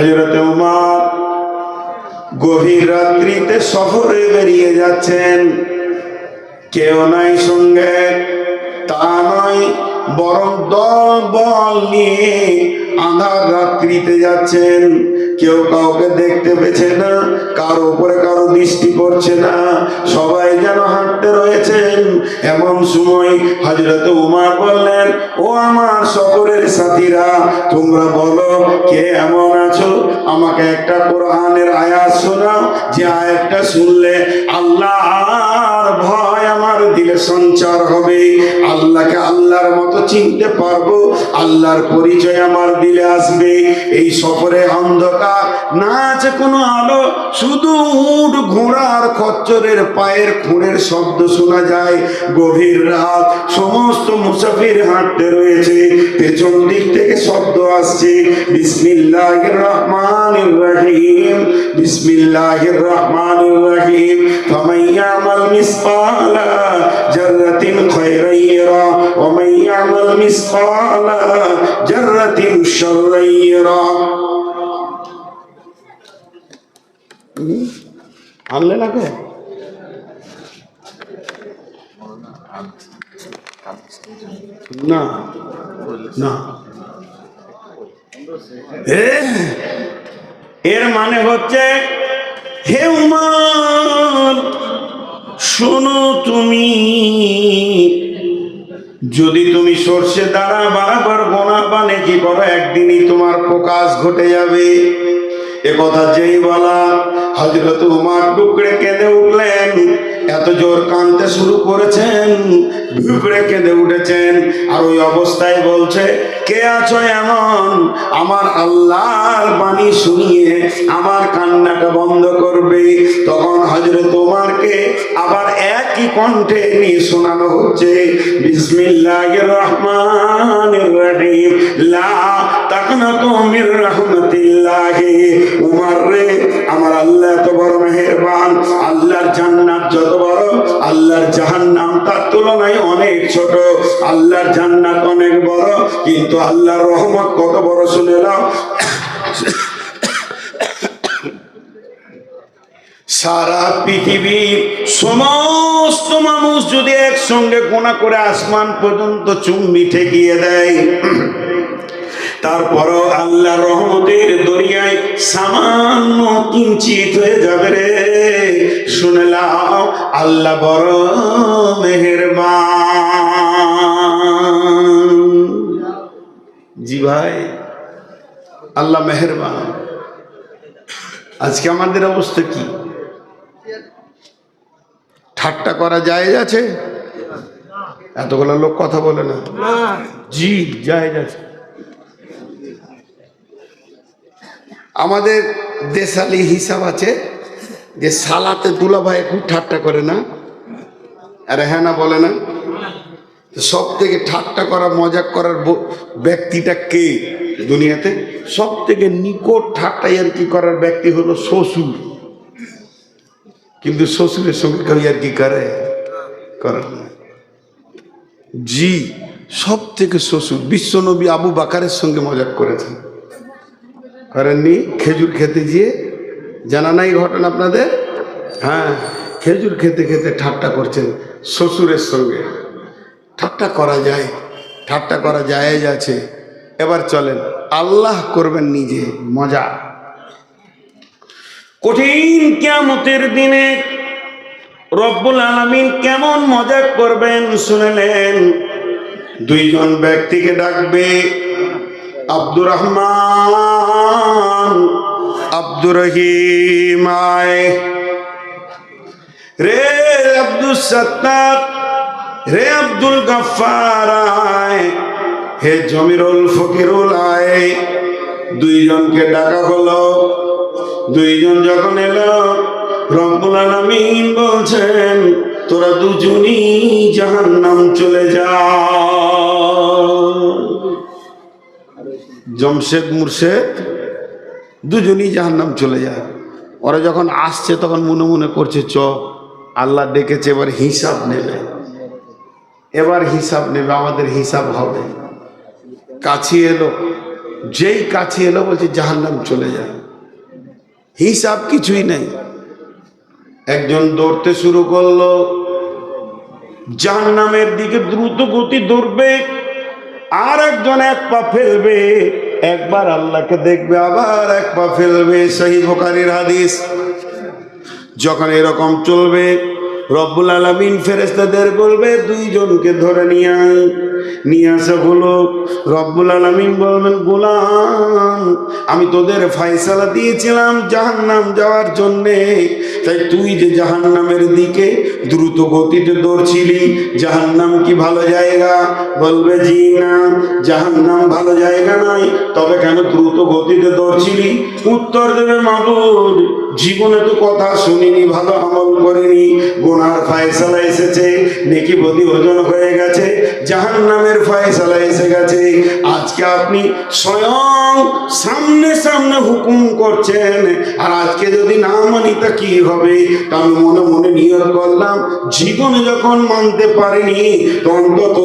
হজরত উমার গভীর রাত্রিতে সফরে বেরিয়ে যাচ্ছেন। কেউ নাই সঙ্গে, তা নয়, বরং দল বল নিয়ে আধার রাত্রিতে যাচ্ছেন। কেউ কাউকে দেখতে পেছে না, কারও উপরে কারও দৃষ্টি পড়ছে না। সবাই যেন হাঁটতে রয়েছেন। এমন সময় হজরত উমার বললেন, ও আমার সকলের সাথীরা, তোমরা বলো, কে এমন আছো? আমাকে একটা কোরআনের আয়াত শোনাও। যে আয়াতটা শুনলে আল্লাহর ভয় আমার দিলে সঞ্চার হবে। আল্লাহকে আল্লাহর মতো চিনতে পারব, আল্লাহর পরিচয় আমার দিলে আসবে। এই সফরে অন্ধকার, না আছে কোনো আলো, শুধু উট ঘোড়ার খচ্চরের পায়ের খুঁড়ের শব্দ শোনা যায়। গভীর রাত, সমস্ত মুসাফির হাঁটতে রয়েছে। পেছন দিক থেকে শব্দ আসছে। বিসমিল্লাহির রহমানির রহিম। বিসমিল্লাহির রহমানির রহিম। ফামান ইয়ামাল মিসকালা জাররাতিন খায়রান ইয়ারা ওয়া মান ইয়ামাল মিসকালা জাররাতিন শাররান ইয়ারা আনলে লাগে না। না। এর মানে হচ্ছে, হে উমার, শোনো তুমি। যদি তুমি সর্ষে দ্বারা বারবার গোনা বানে, কি করো একদিনই তোমার প্রকাশ ঘটে যাবে? এ কথা যেই বলা হজরত উমার টুকরে কেঁদে উঠলেন। এত জোর কাঁদতে শুরু করেছেন ভিপড়ে কেঁদে উঠেছেন, আর ওই অবস্থায় বলছে, কে আছো এমন? আমার আল্লাহর বাণী শুনিয়ে আমার কান্নাটা বন্ধ করবে। তখন হজরত তোমারকে আবার একই কণ্ঠে নিয়ে শোনানো হচ্ছে, বিসমিল্লাহির রহমানির রহিম, লা তাকনাতু মির রাহমাতিল্লাহি। উমার রে আমার আল্লাহ এত বড় মেহেরবান, আল্লাহর জান্নাত যত বড়, আল্লাহর জাহান্নাম তার তুলনায় অনেক ছোট। আল্লাহর জান্নাত অনেক বড়, কিন্তু আল্লাহর রহমত কত বড় শুনে নাও। সারা পৃথিবীর সমস্ত মানুষ যদি একসঙ্গে গোনা করে আসমান পর্যন্ত চুম্বি ঠেকিয়ে দেয়, তারপরও আল্লাহ রহমতের দরিয়ায় সামান্য কিঞ্চিত হয়ে যাবে রে। শুনলাম আল্লাহ বড় মেহেরবান। জি ভাই আল্লাহ মেহেরবান। আজকে আমাদের অবস্থা কি? ঠাট্টা করা যায় আছে? এতগুলো লোক কথা বলে না। জি যায় আছে। আমাদের দেশালি হিসাব আছে যে সালাতে দুলা ভাই খুব ঠাট্টা করে না। আরে হ্যাঁ না বলে না। সব থেকে ঠাট্টা করা মজা করার ব্যক্তিটা কে দুনিয়াতে? সব থেকে নিকট ঠাট্টা আর কি করার ব্যক্তি হলো শ্বশুর। কিন্তু শ্বশুরের সঙ্গে কেউ আর কি করে? করে না। জি সব থেকে শ্বশুর। বিশ্বনবী আবু বাকারের সঙ্গে মজাক করেছেন। করেননি। খেজুর খেতে গিয়ে, জানা নাই ঘটনা আপনাদের? হ্যাঁ খেজুর খেতে খেতে ঠাট্টা করছেন শ্বশুরের সঙ্গে। ঠাট্টা করা যায়, ঠাট্টা করা যায় আছে। এবার চলেন, আল্লাহ করবেন নিজে মজা। কঠিন কিয়ামতের দিনে রব্বুল আলামিন কেমন মজা করবেন শুনলেন? দুইজন ব্যক্তিকে ডাকবে, আব্দুর রহমান। আব্দুর রহিম আয়। রে আব্দুল সত্তার রে আব্দুল গফার আয়। হে জমিরুল ফকিরুল আয়। দুইজনকে ডাকা হলো, দুইজন যখন এলো, রব্বুল আলামিন বলছেন, তোরা দুজনই জাহান্নাম চলে যা। জমশেদ মুর্শেদ দুজনই জাহান্নাম চলে যায়। ওরা যখন আসছে, তখন মনে মনে করছে, চ, আল্লাহ ডেকেছে, এবার হিসাব নেবে। এবার হিসাব নেবে, আমাদের হিসাব হবে। কাছে এলো। যেই কাছে এলো, বলছে, জাহান্নাম চলে যায়। হিসাব কিছুই নেই। একজন দৌড়তে শুরু করল। জাহান্নামের দিকে দ্রুত গতি দৌড়বে আর একজন এক পা ফেলবে। একবার আল্লাহকে দেখবে, আবার এক পা ফেলবে সেই বোকারির হাদিস। যখন এরকম চলবে, রব্বুল আলমিন ফেরেস্তাদের বলবে, দুইজনকে ধরে নিয়ে আয়। নিয়ে আসা হলো রব্বুল আলমিন বলবেন, গোলাম, আমি তোদের ফাইসালা দিয়েছিলাম জাহান্নাম যাওয়ার জন্যে। তাই তুই যে জাহান্নামের দিকে দ্রুত গতিতে দৌড়ছিলি, জাহান্নাম কি ভালো জায়গা? বলবে, জি না, জাহান্নাম ভালো জায়গা নয় তবে কেন দ্রুত গতিতে দৌড়ছিলি? উত্তর দেবে মাবুদ জীবনে তো কথা শুনিনি, ভালো আমল করিনি, গোনার ফায়সালা এসেছে, নেকি বদি ওজন হয়ে গেছে, জাহান্নামের ফায়সালা এসে গেছে। আজকে আপনি স্বয়ং সামনে সামনে হুকুম করছেন, আর আজকে যদি না মানি তা কি হবে? তা আমি মনে মনে নিয়ত করলাম, জীবনে যখন মানতে পারিনি অন্তত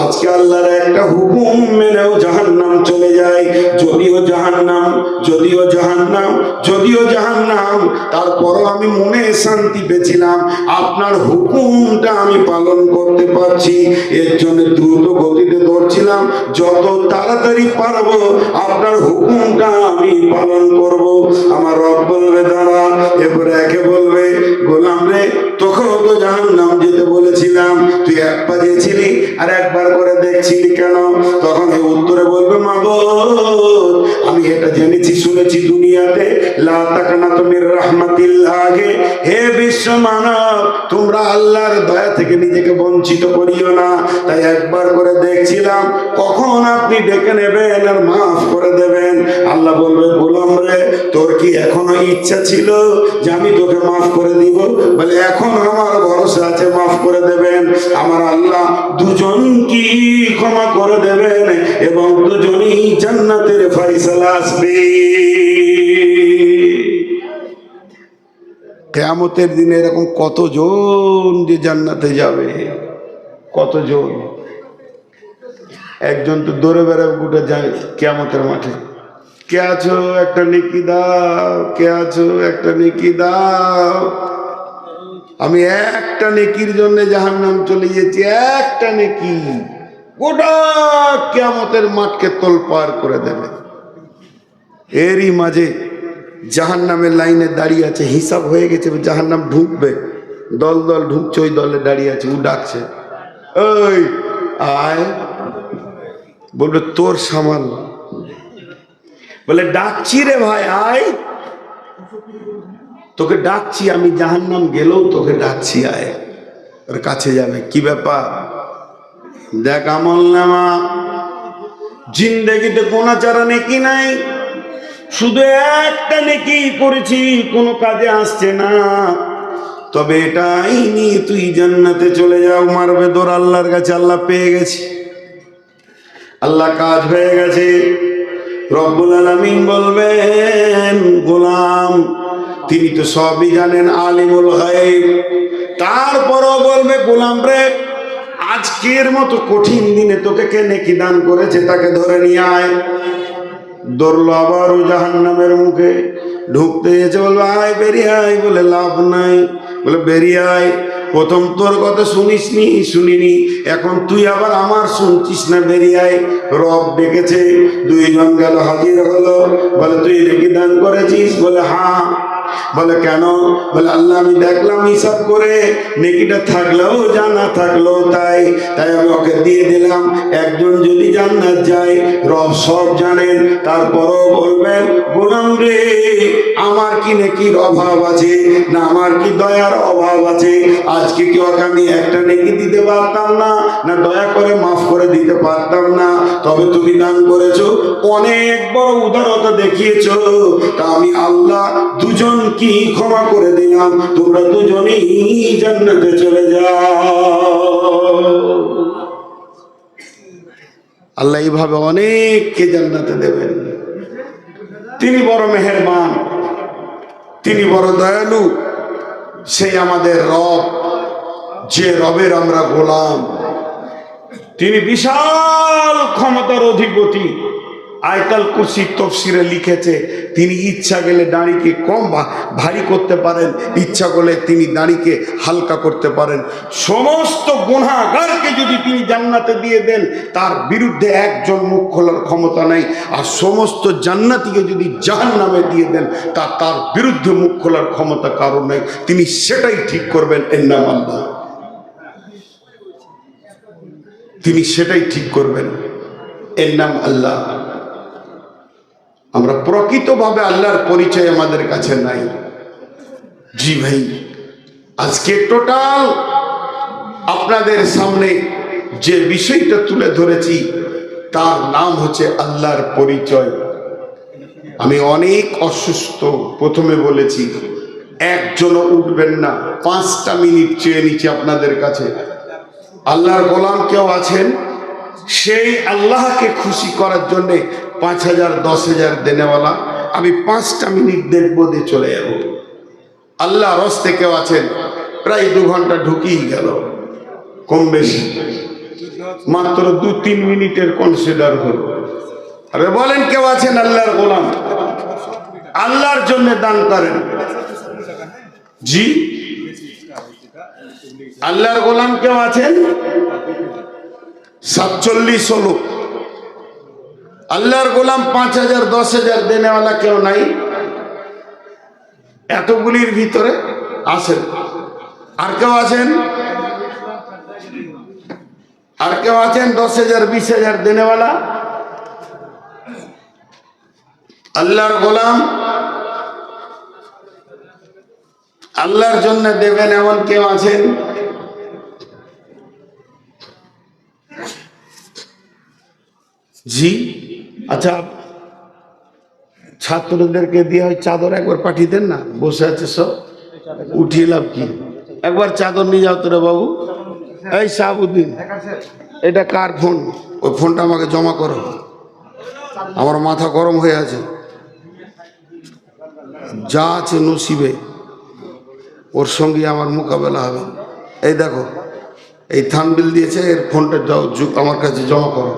আজকে আল্লাহর একটা হুকুম মেনেও জাহান্নাম চলে যায়। যদিও জাহান্নাম যদিও জাহান্নাম যদিও জাহান্নাম তারপরও আমি মনে শান্তি পেয়েছিলাম। আপনার হুকুমটা আমি পালন করতে পারছি, এর জন্য দ্রুত গতিতে দৌড়ছিলাম যত তাড়াতাড়ি পারব, আপনার হুকুমটা আমি পালন করব। আমার রব বলবে, দাঁড়া। এরপরে একে বলবে, গোলাম রে, তোকেও তো জাহান্নাম যেতে বলেছিলাম। তুই এক পা দিয়েছিলি আর একবার করে দেখছিলি কেন? তখন উত্তরে বলবে মা আমি এটা জেনেছি, শুনেছি আল্লাহ বলবে, গোলাম রে, তোর কি এখনও ইচ্ছা ছিল যে আমি তোকে মাফ করে দিব? বলে, এখন আমার ভরসা আছে, মাফ করে দেবেন। আমার আল্লাহ দুজন কি ক্ষমা করে দেবেন এবং দুজনই জান্নাতের ফাইসালা আসবে। কেয়ামতের দিনে এরকম কতজন যে জান্নাতে যাবে? কতজন? একজন তো দৌড়ে বেড়াবে গোটা যায় কেয়ামতের মাঠে। কে আছো? একটা নেকি দাও। কে আছো? একটা নেকি দাও। আমি একটা নেকির জন্য জাহান্নাম চলে গেছি একটা নেকি। গোটা কেয়ামতের মাঠকে তোল পার করে দেবে। এরই মাঝে জাহান্নামের লাইনে দাঁড়িয়ে আছে, হিসাব হয়ে গেছে জাহান নাম ঢুকবে। দল দল ঢুকছে, ওই দলে দাঁড়িয়ে আছে, ও ডাকছে। ওই আয়। বলবে, তোর সামাল। বলে, ডাকছি রে ভাই, আয়। তোকে ডাকছি, আমি জাহান নাম গেলেও তোকে ডাকছি, আয়। ওর কাছে যাবে, কি ব্যাপার? দেখ, আমল নামা। জিন্দেগিতে কোনা চারা নেকি নাই? শুধু একটা নেকি করেছি, কোনো কাজে আসছে না। তবে এটাই নিয়ে তুই জান্নাতে চলে যাও, মারবে তোর আল্লাহর কাছে, আল্লাহ পেয়ে গেছে। আল্লাহ কাজ হয়ে গেছে। রব্বুল আলামিন বলবেন, গোলাম, তিনি তো সবই জানেন, আলিমুল গায়েব। তারপরও বলবে, গোলাম রে, আজকের মতো কঠিন দিনে তোকে কে নেকি দান করেছে, তাকে ধরে নিয়ে আয়। দৌড়লো আবারও জাহান্নামের মুখে ঢুকতে গেছে বলবে, আয় বেরিয়ে আয়, বলে লাভ নাই। বলে বেরিয়ে আয়, প্রথম তোর কথা শুনিসনি, শুনিনি। এখন তুই আবার আমার শুনছিস না বেরিয়ায় রব ডেকেছে, দুইজন গেল, হাজির হলো। বলে, তুই রেখে দান করেছিস? বলে হ্যাঁ। বলে, কেন? বলে, আল্লাহ, আমি দেখলাম হিসাব করে নেকিটা থাকলেও জানা থাকলেও তাই। তাই আমি ওকে দিয়ে দিলাম, একজন যদি জান্নাত যায়, রব সব জানেন, তারপরও বলবেন গোলাম রে, আমার কি নেকির অভাব আছে? না, আমার কি দয়ার অভাব আছে? আজকে কি ওকে আমি একটা নেকি দিতে পারতাম না? না, দয়া করে মাফ করে দিতে পারতাম না? তবে তুমি দান করেছ, অনেক বড় উদারতা দেখিয়েছো। তা আমি আল্লাহ দুজন কি ক্ষমা করে দিলাম? তোমরা দুজনেই জান্নাতে চলে যাও। আল্লাহ এইভাবে অনেককে জান্নাতে দেবেন। তিনি বড় মেহেরবান, তিনি বড় দয়ালু, সেই আমাদের রব, যে রবের আমরা গোলাম। তিনি বিশাল ক্ষমতার অধিপতি। আয়তাল কুরসি তফসিরে লিখেছে, তিনি ইচ্ছা গেলে দাঁড়িকে কম ভারী করতে পারেন, ইচ্ছা করলে তিনি দাঁড়িকে হালকা করতে পারেন। সমস্ত গুণাগারকে যদি তিনি জান্নাতে দিয়ে দেন, তার বিরুদ্ধে একজন মুখ খোলার ক্ষমতা নেই। আর সমস্ত জান্নাতিকে যদি জাহান নামে দিয়ে দেন, তা তার বিরুদ্ধে মুখ খোলার ক্ষমতা কারণ নেই। তিনি সেটাই ঠিক করবেন এর নাম আল্লাহ তিনি সেটাই ঠিক করবেন এর নাম আল্লাহ। আমরা প্রকৃতভাবে আল্লাহর পরিচয় আমাদের কাছে নাই। জি ভাই, আজকে টোটাল আপনাদের সামনে যে বিষয়টা তুলে ধরেছি, তার নাম হচ্ছে আল্লাহর পরিচয়। আমি অনেক অসুস্থ, প্রথমে বলেছি, একজনও উঠবেন না। পাঁচটা মিনিট চেয়ে নিচ্ছি আপনাদের কাছে। আল্লাহর গোলাম কেউ আছেন? সেই আল্লাহকে খুশি করার জন্য পাঁচ হাজার, দশ হাজার দেনেওয়ালা, আমি পাঁচটা মিনিট দেখব দিয়ে চলে যাব। আল্লাহ রস্তে কেউ আছেন, প্রায় দু ঘণ্টা ঢুকিয়ে গেল, কম বেশি। মাত্র দু তিন মিনিটের কনসিডার হল। আরে বলেন কেউ আছেন আল্লাহর গোলাম? আল্লাহর জন্য দান করেন। জি? আল্লাহর গোলাম কেউ আছেন? সাতচল্লিশ হলো। আল্লাহর গোলাম পাঁচ হাজার, দশ হাজার দেনেওয়ালা কেউ নাই। এতগুলির ভিতরে আসেন আর কেউ আছেন? আর কেউ আছেন? দশ হাজার, বিশ হাজার দেনেওয়ালা? আল্লাহর গোলাম আল্লাহর জন্য দেবেন এমন কেউ আছেন? জি? আচ্ছা ছাত্রদেরকে দিয়ে হয় চাদর, একবার পাঠিয়ে দেন না? বসে আছে সব। উঠিয়ে লাভ কি? একবার চাদর নিয়ে যাও তোরা বাবু। এই শাহাবুদ্দিন, এটা কার ফোন? ওই ফোনটা আমাকে জমা করো। আমার মাথা গরম হয়ে আছে। যা আছে নসিবে, ওর সঙ্গে আমার মোকাবেলা হবে। এই দেখো, এই থানবিল দিয়েছে, এর ফোনটা আমার কাছে জমা করো।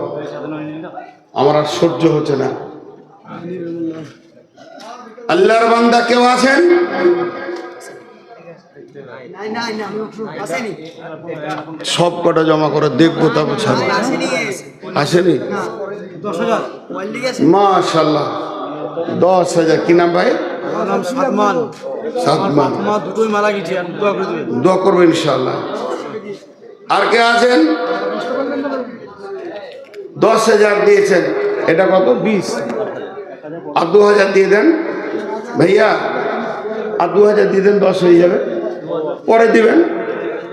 আমার আর সহ্য হচ্ছে না। আল্লাহর বান্দা কেউ আছেন? সব কটা জমা করে দেখব তারপর ছাড়বো। আসেনি? মাশাল্লাহ দশ হাজার। কি নাম ভাই? আমার নাম সাদমান। সাত মান আমার দুটোই মারা গেছি আর দোয়া দোয়া করব ইনশাল্লাহ আর কে আছেন? দশ হাজার দিয়েছেন। এটা কত? বিশ। আর দু হাজার দিয়ে দেন। ভাইয়া আর দু হাজার দিয়ে দেন দশ হয়ে যাবে। পরে দিবেন।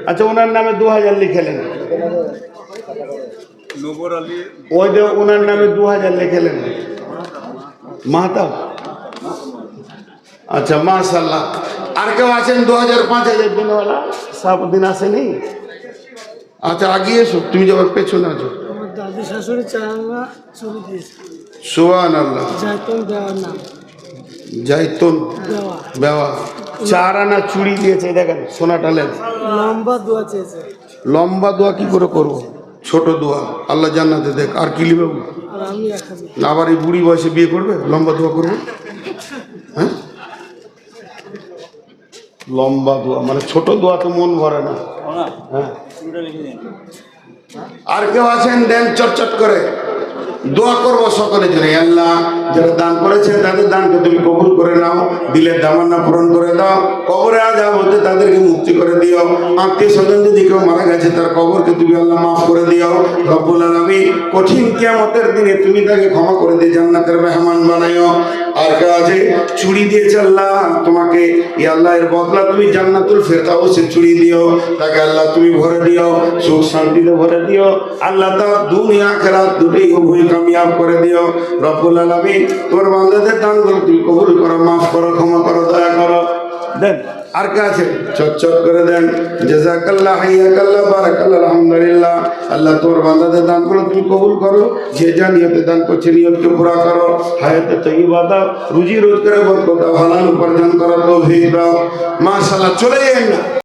আচ্ছা ওনার নামে দু হাজার লিখেলেন ওই যে ওনার নামে দু হাজার লিখেলেন মাহাতাব। আচ্ছা মাশাল্লাহ আর কেউ আছেন? দু হাজার পাঁচ হাজার দিনওয়ালা? সাবদিন আসেনি? আচ্ছা আগিয়ে এসো। তুমি যাবার পেছনে আছো। দাদি শাশুড়ি চারা ছবি দিয়েছে। সোহান আল্লাহ জায়তন দেওয়ার নাম। জাইতুন দেওয়া। বেওয়া চার আনা চুড়ি দিয়েছে দেখেন সোনাটা লেন লম্বা দোয়া চেয়েছে। লম্বা দোয়া কি করে করব? ছোট দোয়া। আল্লাহ জান্নাতে দেখ আর কি লিবে না আবার এই বুড়ি বয়সে বিয়ে করবে? লম্বা দোয়া করবে? হ্যাঁ? লম্বা দোয়া মানে ছোট দোয়া তো মন ভরে না। হ্যাঁ। আর কেউ আছেন দেন চটচট করে। দোয়া করব সকলের জন্য। "হে আল্লাহ যারা দান করেছে, তাদের দানকে তুমি কবুল করে নাও, দিলের দামান্না পূরণ করে দাও, কবরে আজাব হতে তাদেরকে মুক্তি করে দিও। আত্মীয় স্বজন যদি কেউ মারা গেছে, তার কবরকে তুমি আল্লাহ মাফ করে দিও। রব্বুল আলামিন কঠিন কিয়ামতের দিনে তুমি তাকে ক্ষমা করে দিয়ে জান্নাতের মেহমান বানাইও। আর আছে? চুরি দিয়েছে আল্লাহ। তোমাকে ই আল্লাহ এর বদলা তুমি জান্নাতুল ফেরতাও সে চুরি দিও। তাকে আল্লাহ তুমি ভরে দিও, সুখ শান্তিতে ভরে দিও। আল্লাহ তা দুনিয়া খেরাত দুটোই উভয় কামিয়াব করে দিও। রব্বুল আলামিন তোমার বান্দাদের দান করো তুমি কবুল করো, মাফ করো, ক্ষমা করো, দয়া করো। দেন, আর কে আছে? চটচট করে দেন। জাজাকাল্লাহ হাইয়াকাল্লাহ, বারাকাল্লাহ, আলহামদুলিল্লাহ। আল্লাহ তোমার বান্দাদের দান করো তুমি কবুল করো। যে যা নিয়তে দান করছে, নিয়তকে পুরা করো। হায়াতে তৈবা দাও, রুজি রোজগারে বরকত দাও, হালাল উপার্জন করো তৌফিক দাও। মাশাআল্লাহ, চলে যান না